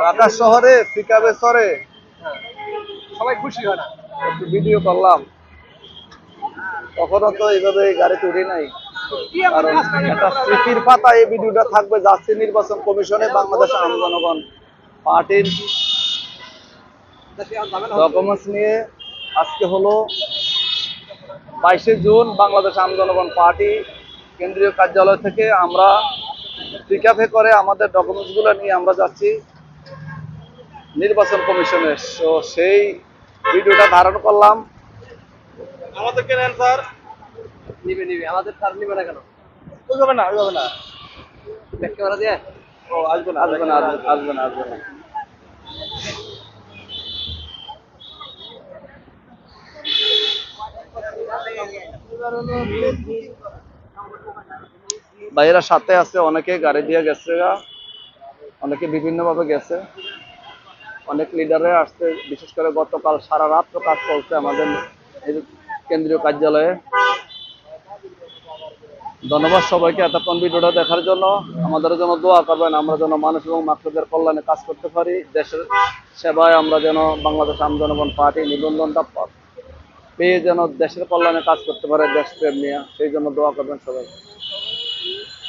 ঢাকা শহরে পিকাবে হ্যাঁ। সবাই খুশি হয় না। একটু ভিডিও করলাম। তো এইভাবে গাড়িতে উঠি নাই। কারণ একটা স্মৃতির পাতা এই ভিডিওটা থাকবে। যাচ্ছে নির্বাচন কমিশনে বাংলাদেশ আম জনগণ পার্টির। ডকুমেন্টস নিয়ে আজকে হলো বাইশে জুন বাংলাদেশ আম জনগণ পার্টি। কেন্দ্রীয় কার্যালয় থেকে আমরা পিকআপে করে আমাদের ডকুমেন্টসগুলো নিয়ে আমরা যাচ্ছি। নির্বাচন কমিশনে তো সেই ভিডিওটা ধারণ করলাম। আমাদেরকে নেন স্যার। নিবে নিবে। আমাদের স্যার নিবে না কেন? ওই যাবে না ওই যাবে না। ব্যাক ক্যামেরা দিয়ে? ও আসবে না আসবে না আসবে- আসবে না আসবে না। ভাইয়েরা সাথে আছে, অনেকে গাড়ি দিয়ে গেছে অনেকে বিভিন্ন ভাবে গেছে। অনেক লিডারে আসছে, বিশেষ করে গতকাল সারা রাত তো কাজ চলছে আমাদের কেন্দ্রীয় কার্যালয়ে। ধন্যবাদ সবাইকে এতক্ষণ ভিডিওটা দেখার জন্য। আমাদের জন্য দোয়া করবেন, আমরা যেন মানুষ এবং মাকড়দের কল্যাণে কাজ করতে পারি। দেশের সেবায় আমরা যেন বাংলাদেশ আম জনগণ পার্টি নিবন্ধনটা পেয়ে যেন দেশের কল্যাণে কাজ করতে পারে দেশপ্রেম নিয়ে। সেই জন্য দোয়া করবেন সবাই please?